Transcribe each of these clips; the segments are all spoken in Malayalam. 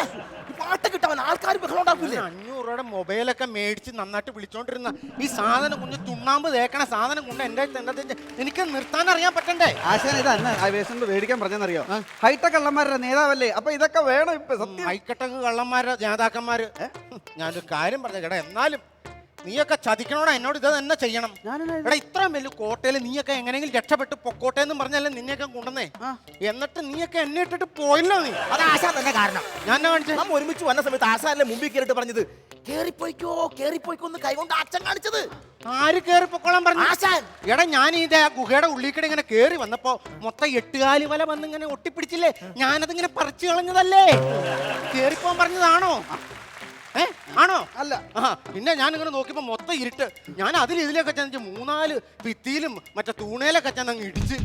ശ്ശേ, ഈ പാട്ട് കിട്ടാൻ ആൾക്കാർ ബഹളം ഉണ്ടാക്കൂലേ? അഞ്ഞൂറ് രൂപയുടെ മൊബൈലൊക്കെ മേടിച്ച് നന്നായിട്ട് വിളിച്ചോണ്ടിരുന്ന ഈ സാധനം കൊണ്ട് തുണ്ണാമ്പ് തേക്കണ സാധനം കൊണ്ട് എന്റെ എനിക്ക് നിർത്താൻ അറിയാൻ പറ്റണ്ടേ? ആശാൻ ഇത് അന്ന് ആ മേടിക്കാൻ പറഞ്ഞെന്നറിയോ? ഹൈടെക് കള്ളന്മാരുടെ നേതാവല്ലേ? അപ്പൊ ഇതൊക്കെ വേണം ഇപ്പൊ സത്യം. മൈക്കട്ടക്ക് കള്ളന്മാര് നേതാക്കന്മാര്. ഞാനൊരു കാര്യം പറഞ്ഞു കേട്ടോ എന്നാലും നീയൊക്കെ ചതിക്കണോടാ എന്നോട് ഇത് തന്നെ ചെയ്യണം. എടാ ഇത്രയും വലിയ കോട്ടയിൽ നീയൊക്കെ എങ്ങനെയെങ്കിലും രക്ഷപ്പെട്ട് പൊക്കോട്ടെ എന്ന് പറഞ്ഞല്ലേ നിന്നെയൊക്കെ കൊണ്ടുവന്നേ? എന്നിട്ട് നീയൊക്കെ എന്നെ ഇട്ടിട്ട് പോയില്ലോ നീ. അത് ആശാൻ തന്നെ കാരണം. ഞാൻ കാണിച്ചു? നമ്മൾ നമ്മ ഒരുമിച്ച് വന്ന സമയത്ത് ആശാനല്ലേ മുമ്പിൽ കയറിട്ട് പറഞ്ഞത് കേറിപ്പോയിക്കോ കേറിപ്പോയിക്കോ എന്ന് കൈകൊണ്ട് അച്ഛൻ കാണിച്ചത്. ആര് കേറി പൊക്കോളാൻ പറഞ്ഞു? ആശാൻ. എടാ ഞാൻ ഈ ആ ഗുഹയുടെ ഉള്ളിൽ കൂടെ ഇങ്ങനെ കേറി വന്നപ്പോ മൊത്തം എട്ടുകാലി വല വന്ന് ഇങ്ങനെ ഒട്ടിപ്പിടിച്ചില്ലേ? ഞാനതിങ്ങനെ പറിച്ചു കളഞ്ഞതല്ലേ? കേറിപ്പോൻ പറഞ്ഞതാണോ? ഏ? ആണോ? അല്ല. ആ പിന്നെ ഞാൻ ഇങ്ങനെ നോക്കിയപ്പോ മൊത്തം ഇരുട്ട്. ഞാൻ അതിൽ ഇതിലൊക്കെ ചെന്ന് മൂന്നാൽ ഭിത്തിയിലും മറ്റേ തൂണയിലൊക്കെ ചെന്ന് അങ്ങ് ഇടിച്ച്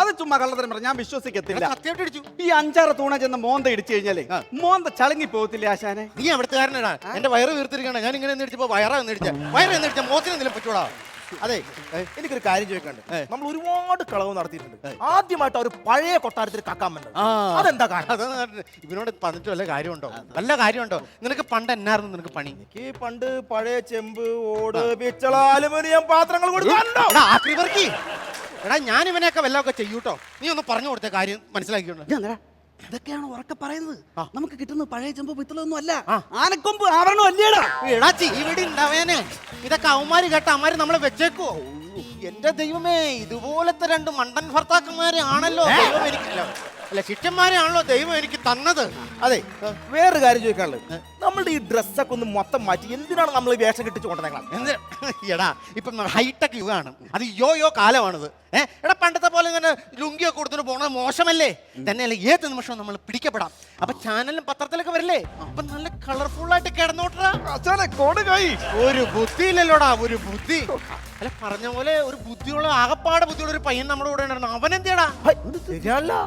അത് ചുമ്മാ കള്ളത്തരം പറഞ്ഞു ഞാൻ വിശ്വസിക്കത്തില്ല. സത്യമായിട്ട് ഇടിച്ചു. ഈ അഞ്ചാറ് തൂണ ചെന്ന് മോന്ത ഇടിച്ചു കഴിഞ്ഞാലേ മോന്ത ചളങ്ങി പോകത്തില്ലേ ആശാനെ? നീ അവിടുത്തെ അവിടുത്തുകാരനാ എന്റെ വയറ് വീർത്തിരിക്കണ. ഞാൻ ഇങ്ങനെ ഇടിച്ചപ്പോ വയറാ എന്നിടിച്ച വയറ് ഇടിച്ച മോത്തിന് എന്തെങ്കിലും പറ്റൂടാ അതെ. എനിക്കൊരു കാര്യം ചോദിക്കാണ്ട് നമ്മൾ ഒരുപാട് കളവ് നടത്തിയിട്ടുണ്ട്. ആദ്യമായിട്ട് ഒരു പഴയ കൊട്ടാരത്തിൽ കക്കാൻ വന്നത്. അതെന്താ കാരണം? ഇവനോട് പറഞ്ഞിട്ട് വല്ല കാര്യമുണ്ടോ? വല്ല കാര്യമുണ്ടോ? നിനക്ക് പണ്ട് എന്നായിരുന്നു നിനക്ക് പണി? എനിക്ക് പണ്ട് പഴയ ചെമ്പ് ഓട് പിച്ചള അലുമിനിയം പാത്രങ്ങൾ കൊടുക്കാറുണ്ടോ എടാ ഞാൻ ഇവനെയൊക്കെ വല്ലതൊക്കെ ചെയ്യൂട്ടോ? നീ ഒന്ന് പറഞ്ഞു കൊടുത്ത കാര്യം മനസ്സിലാക്കിയോണ്ട്. ഇതൊക്കെയാണ് ഉറക്കെ പറയുന്നത്. നമുക്ക് കിട്ടുന്നത് പഴയ ചെമ്പ് പിത്തളൊന്നും അല്ല. ആനക്കൊമ്പ് ആവരണം അല്ലേടാ. ഇവിടെ ഉണ്ടാവേനെ ഇതൊക്കെ അവന്മാര് കേട്ട അവന്മാര് നമ്മളെ വെച്ചേക്കോ എന്റെ ദൈവമേ ഇതുപോലത്തെ രണ്ട് മണ്ടൻ ഭർത്താക്കന്മാരെ ആണല്ലോ ദൈവം എനിക്ക് അല്ല, ആണല്ലോ ദൈവം എനിക്ക് തന്നത്. അതെ വേറൊരു കാര്യം ചോദിക്കാനുള്ളത്. നമ്മളുടെ ഈ ഡ്രസ്സൊക്കെ ഒന്ന് മൊത്തം മാറ്റി എന്തിനാണ് നമ്മൾ വേഷം കെട്ടിച്ച് കൊണ്ടുവന്നേക്കണം എന്ത്? എടാ ഇപ്പം ഹൈടെക് യുഗമാണ് അത് യോ യോ കാലമാണിത്. ഏഹ് എടാ പണ്ടത്തെ പോലെ ഇങ്ങനെ ലുങ്കിയൊക്കെ കൊടുത്തിട്ട് പോണത് മോശമല്ലേ? തന്നെയല്ല ഏത് നിമിഷവും നമ്മൾ പിടിക്കപ്പെടാം. അപ്പൊ ചാനലും പത്രത്തിലൊക്കെ വരില്ലേ? അപ്പൊ നല്ല കളർഫുൾ ആയിട്ട് കിടന്നോട്ടാ ഒരു ബുദ്ധിയില്ലല്ലോടാ ഒരു ബുദ്ധി. അല്ല പറഞ്ഞ പോലെ ഒരു ബുദ്ധിയുള്ള ആകപ്പാടെ ബുദ്ധിയുള്ള ഒരു പയ്യൻ നമ്മുടെ കൂടെ ഉണ്ടായിരുന്നു. അവൻ എന്തിയടാ ഹൈ, ശരിയാണല്ലോ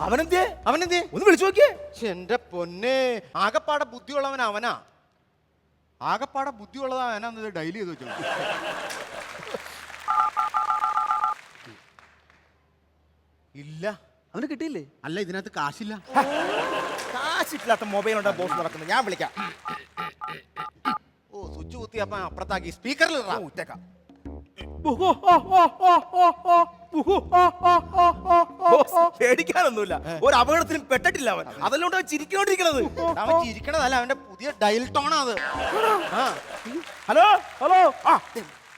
ഏ അവനെന്തേ ഒന്ന് വിളിച്ചു നോക്കിയേ. ശ്ശെ, എന്റെ പൊന്നെ. ആകപ്പാടെ ബുദ്ധിയുള്ളവൻ അവനാ. ആകപ്പാടെ ബുദ്ധിയുള്ളതാ അവനാ ഡൈലി ചെയ്ത് വെച്ചോ ഇല്ല. അവന് കിട്ടിയില്ലേ? അല്ല ഇതിനകത്ത് കാശില്ല. കാശിട്ടില്ലാത്ത മൊബൈൽ ഉണ്ടാ ബോസ് നടക്കുന്നത്. ഞാൻ വിളിക്കാം. ഓ സ്വിച്ച് കുത്തിയപ്പോ അപ്പുറത്താക്കി. സ്പീക്കറിൽ ഓ, ഇട്ടേക്കാം. ബോസ്, പേടിക്കാനൊന്നുമില്ല. ഒരു അപകടത്തിലും പെട്ടിട്ടില്ല അവൻ. അതല്ലോണ്ട് അവൻ ചിരിക്കൊണ്ടിരിക്കണത് അവൻ ചിരിക്കണതല്ല അവന്റെ പുതിയ ഡയൽ ടോണാ അത്. ആ. ഹലോ ഹലോ ആ.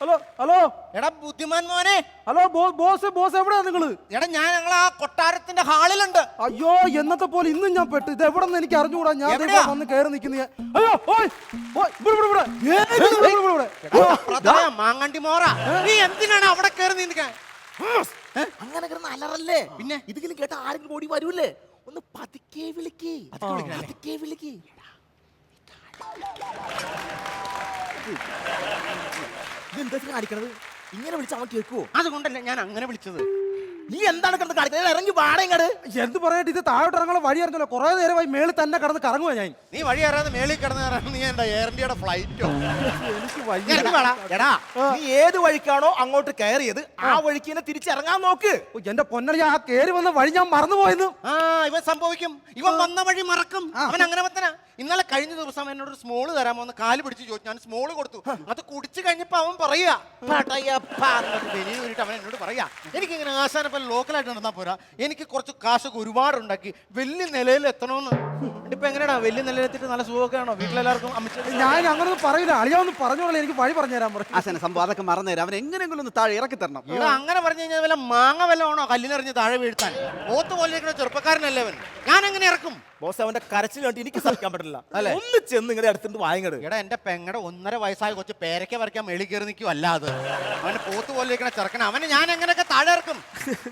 Hello hello. എടാ ബുദ്ധിമാൻ മോനെ. ഹലോ ബോ- ബോസ് ബോസ് എവിടെയാ നിങ്ങൾ? എടാ ഞാൻ ഞങ്ങൾ ആ കൊട്ടാരത്തിന്റെ ഹാളിലുണ്ട്. അയ്യോ എന്നത്തെ പോലെ ഇന്നും ഞാൻ പെട്ടു. ഇത് എവിടെ നിന്ന് എനിക്ക് അറിഞ്ഞുകൂടാ? ഞാൻ ദേ എവിടെയാ? ഇവിടെ വന്ന് കയറി നിൽക്കുന്ന. അയ്യോ ഓയ് ഓയ് ഇവിടെ ഇവിടെ ഇവിടെ. ഏയ്, ഇവിടെ, ഇവിടെ, ഇവിടെ, ഇവിടെ. അപ്പുറത്താ മാങ്ങണ്ടി മോറ. നീ എന്തിനാണ് അവിടെ കയറി നിൽക്കാൻ അങ്ങനെ കിടന്ന് അലറല്ലേ? പിന്നെ? ഇതെങ്കിലും കേട്ട ആരെങ്കിലും ഓടി വരൂല്ലേ ഒന്ന് പതുക്കെ വിളിക്കേ. പതുക്കെ വിളിക്ക് ഇത് എന്താ ഇതെന്താ കാണിക്കണത്? ഇങ്ങനെ വിളിച്ച അവൻ കേൾക്കുവോ? അതുകൊണ്ടല്ലേ ഞാൻ അങ്ങനെ വിളിച്ചത്. നീ എന്താണ് കിടന്ന് കാണിക്കുന്നത്? ഇറങ്ങി വാടങ്ങട് എന്ത് പറയട്ടെ ഇത്? താഴോട്ട് ഇറങ്ങുന്ന വഴി അറിഞ്ഞല്ലോ. കുറെ നേരമായി മേളിൽ തന്നെ കടന്ന് കറങ്ങുക ഞാൻ. നീ വഴി അറിയാതെ മേളിൽ കിടന്ന് ഇറങ്ങുന്ന നീ എന്താ എയർ ഇന്ത്യയുടെ ഫ്ലൈറ്റോ എനിക്ക് വഴി എടാ നീ ഏത് വഴിക്കാണോ അങ്ങോട്ട് കയറിയത് ആ വഴിക്ക് തന്നെ തിരിച്ചിറങ്ങാൻ നോക്ക്. ഓ, എന്റെ പൊന്നളി ആ കയറി വന്ന വഴി ഞാൻ മറന്നുപോയെന്ന്. ആ ഇവൻ സംഭവിക്കും. ഇവൻ വന്ന വഴി മറക്കും. അവൻ അങ്ങനെ വന്നാ ഇന്നലെ കഴിഞ്ഞ ദിവസം എന്നോട് ഒരു സ്മോൾ തരാമോ എന്ന് കാൽ പിടിച്ച് ചോദിച്ചു. ഞാൻ സ്മോൾ കൊടുത്തു. അത് കുടിച്ചു കഴിഞ്ഞപ്പോ അവൻ പറയാ "പടയപ്പ" വീണിട്ട് അവൻ എന്നോട് പറയാ. എനിക്കിങ്ങനെ ആശാനപ്പം ലോക്കലായിട്ട് നടന്നാൽ പോരാ. എനിക്ക് കുറച്ച് കാശൊക്കെ ഒരുപാട് ഉണ്ടാക്കി വലിയ നിലയിൽ എത്തണമെന്ന് ഇപ്പൊ എങ്ങനെയാ വലിയ നിലയിലെത്തിയിട്ട് നല്ല സുഖമൊക്കെ ആണോ വീട്ടിലെല്ലാവർക്കും അമിച്ച ഞാൻ അങ്ങനെ പറയില്ല. അളിയാ ഒന്ന് പറഞ്ഞോളെ എനിക്ക് വഴി പറഞ്ഞു തരാൻ പറയും. ആശാനെ സംഭവം അതൊക്കെ മറന്നുതരാം. അവൻ എങ്ങനെയെങ്കിലും ഒന്ന് താഴെ ഇറക്കി തരണം. ഇവിടെ അങ്ങനെ പറഞ്ഞു കഴിഞ്ഞാൽ വല്ല മാങ്ങ വല്ല ആണോ കല്ലിനെറിഞ്ഞ് താഴെ വീഴ്ത്താൻ? ഓത്ത് പോലെ ഇരിക്കുന്ന ചെറുപ്പക്കാരനല്ലേ അവൻ? ഞാൻ എങ്ങനെ ഇറക്കും? ബോസ് അവന്റെ കരച്ചിൽ കണ്ട് എനിക്ക് സഹിക്കാൻ പറ്റില്ല. ഒന്ന് ചെന്ന് ഇങ്ങനെ അടുത്തിട്ട് വായങ്ങട്. എടാ എന്റെ പെങ്ങടെ ഒന്നര വയസ്സായ കൊച്ചു പേരയ്ക്ക വരയ്ക്കാൻ മെളി കയറി നിൽക്കും അല്ലാതെ അവന് പോത്ത് പോലെ ഇരിക്കണ ചെറുക്കൻ അവനെ ഞാൻ എങ്ങനെയൊക്കെ താഴെ ഇറക്കും?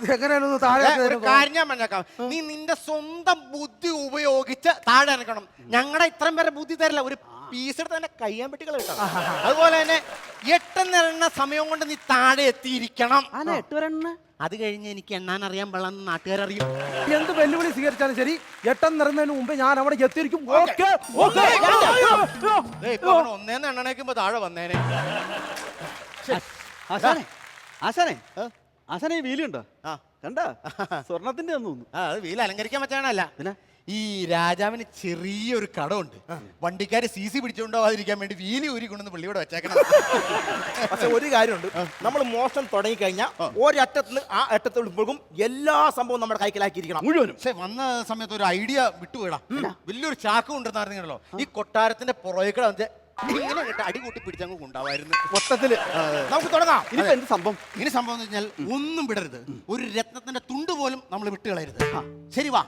എങ്ങനെയാണ് ഒന്ന് താഴെ ഏ, ഒരു കാര്യം ഞാൻ പറഞ്ഞേക്കാം. നീ നിന്റെ സ്വന്തം ബുദ്ധി ഉപയോഗിച്ച് താഴെ ഇറക്കണം ഞങ്ങളുടെ ഇത്രയും പേരെ ബുദ്ധി തരില്ല. ഒരു പീസ് എടുത്ത് തന്നെ കയ്യാൻ പെട്ടികൾ കിട്ടണം. അതുപോലെ തന്നെ എട്ടെണ്ണെണ്ണ സമയം കൊണ്ട് നീ താഴെ എത്തിയിരിക്കണം. എട്ട് അത് കഴിഞ്ഞ് എനിക്ക് എണ്ണാൻ അറിയാൻ പാടില്ലെന്ന് നാട്ടുകാരറിയും എന്ത് വെല്ലുവിളി സ്വീകരിച്ചാലും ശരി എട്ടം നിറഞ്ഞതിന് മുമ്പ് ഞാൻ അവിടെ എത്തിയിരിക്കും. ഓക്കെ. ഓക്കെ ദേ, ഇപ്പൊ അവൻ ഒന്നേന്ന് എണ്ണണേക്കുമ്പോ താഴെ വന്നേനെ. ആശാനെ ആശാനെ. ആശാനെ ഈ വീലുണ്ടോ? ആ. കണ്ട? സ്വർണത്തിന്റെ തോന്നുന്നു ആ, അത് വീൽ അലങ്കരിക്കാൻ പറ്റാനല്ല പിന്നെ? ഈ രാജാവിന് ചെറിയൊരു കടമുണ്ട്. വണ്ടിക്കാര് സി സി പിടിച്ചുകൊണ്ടാവാതിരിക്കാൻ വേണ്ടി വീലി ഊരി കൊണ്ടുവന്ന് പുള്ളിയോടെ വെച്ചേക്കണം. പക്ഷെ ഒരു കാര്യമുണ്ട്. നമ്മൾ മോഷണം തുടങ്ങി കഴിഞ്ഞാൽ ഒരറ്റത്ത് ആ അറ്റത്തിൽ പോകും എല്ലാ സംഭവവും നമ്മുടെ കൈക്കലാക്കിയിരിക്കണം. മുഴുവനും. പക്ഷെ വന്ന സമയത്ത് ഒരു ഐഡിയ വിട്ടുപോയടാ. വലിയൊരു ചാക്ക് കൊണ്ടുവന്നായിരുന്നല്ലോ. ഈ കൊട്ടാരത്തിന്റെ പുറകെ ഇങ്ങനെ കേട്ട അടി കൂട്ടി പിടിച്ചങ്ങ് കൊണ്ടാവായിരുന്നു മൊത്തത്തിൽ. നമുക്ക് തുടങ്ങാം. ഇനിയിപ്പോ എന്ത് സംഭവം? ഇനി സംഭവം എന്ന് വെച്ചാൽ ഒന്നും വിടരുത്. ഒരു രത്നത്തിന്റെ തുണ്ട് പോലും നമ്മൾ വിട്ടുകളയരുത്. ശരി വാ.